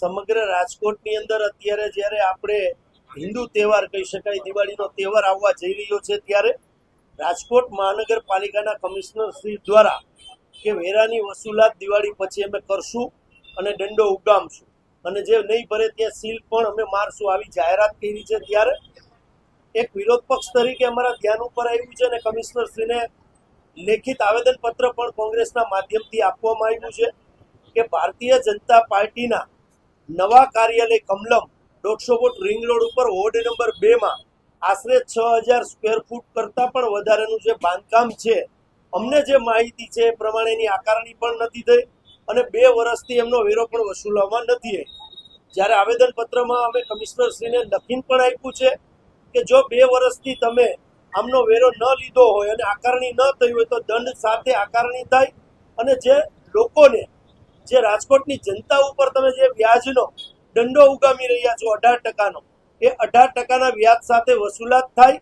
સમગ્ર રાજકોટની અંદર અત્યારે જ્યારે આપણે હિન્દુ તહેવાર કહી શકાય, દિવાળીનો તહેવાર આવવા જઈ રહ્યો છે, ત્યારે રાજકોટ મહાનગરપાલિકાના કમિશનર શ્રી દ્વારા કે વેરાની વસૂલાત દિવાળી પછી અમે કરશું અને દંડો ઉગામશું. અને જે નહીં ભરે ત્યાં સીલ પણ અમે મારશું. આવી જાહેરાત કરી છે ત્યારે એક વિરોધ પક્ષ તરીકે અમારા ધ્યાન ઉપર આવ્યું છે અને કમિશનરશ્રીને લેખિત આવેદનપત્ર પણ કોંગ્રેસના માધ્યમથી આપવામાં આવ્યું છે કે ભારતીય જનતા પાર્ટીના નવા કાર્યાલય કમલમ દોઢસો ફૂટ રિંગ રોડ ઉપર વોર્ડ નંબર બે માં આશરે છ હજાર સ્ક્વેર ફૂટ કરતાં પણ વધારેનું જે બાંધકામ છે, અમને જે માહિતી છે એ પ્રમાણેની આકારણી પણ નથી થઈ અને બે વર્ષથી એમનો વેરો પણ વસૂલવામાં નથી જ્યારે આવેદનપત્રમાં અમે કમિશનરશ્રીને લખીને પણ આપ્યું છે કે જો બે વર્ષથી તમે આમનો વેરો ન લીધો હોય અને આકારણી ન થઈ હોય તો દંડ સાથે આકારણી થાય અને જે લોકોને જે રાજકોટની જનતા ઉપર તમે જે વ્યાજનો દંડો ઉગામી રહ્યા છો અઢાર ટકાનો, એ અઢાર ટકાના વ્યાજ સાથે વસૂલાત થાય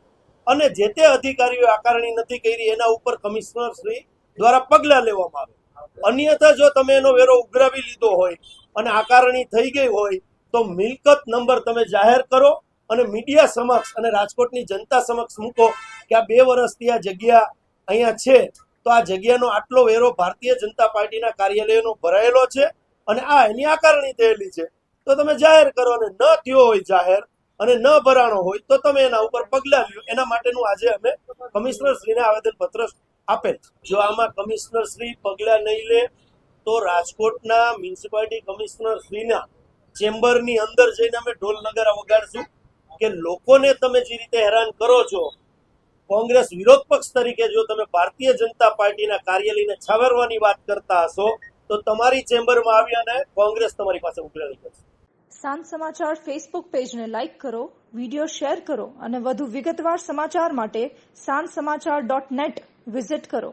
અને જે તે અધિકારીઓ આકારણી નથી કરી, એના ઉપર કમિશનર શ્રી દ્વારા પગલાં લેવામાં આવે. અન્યથા જો તમે એનો વેરો ઉઘરાવી લીધો હોય અને આકારણી થઈ ગઈ હોય, તો મિલકત નંબર તમે જાહેર કરો અને મીડિયા સમક્ષ અને રાજકોટની જનતા સમક્ષ મૂકો કે આ બે વર્ષથી આ જગ્યા અહીંયા છે. તો આ જગ્યાનો આટલો વેરો ભારતીય જનતા પાર્ટીના કાર્યાલયનો ભરાયેલો છે અને આ એની આકારણી થયેલી છે. તો તમે જાહેર કરો અને ન થયો હોય જાહેર અને ન ભરાણો હોય તો તમે એના ઉપર પગલાં લ્યો. એના માટેનું આજે અમે કમિશનર શ્રીને આવેદનપત્ર આપેલ જો આમાં કમિશનર શ્રી પગલાં નહીં લે, તો રાજકોટના મ્યુનિસિપાલિટી કમિશનર શ્રીના ચેમ્બરની અંદર જઈને અમે ઢોલ નગારા વગાડશું કે લોકોને તમે જે રીતે હેરાન કરો છો કોંગ્રેસ વિરોધ પક્ષ તરીકે જો તમે ભારતીય જનતા પાર્ટીના કાર્યાલયને છાવરવાની વાત કરતા હશો, તો તમારી ચેમ્બરમાં આવી અને કોંગ્રેસ તમારી પાસે ઉઘરાણી કરશે. સાંજ સમાચાર ફેસબુક પેજને લાઇક કરો વીડિયો શેર કરો અને વધુ વિગતવાર સમાચાર માટે સાંજ સમાચાર ડોટ નેટ વિઝિટ કરો.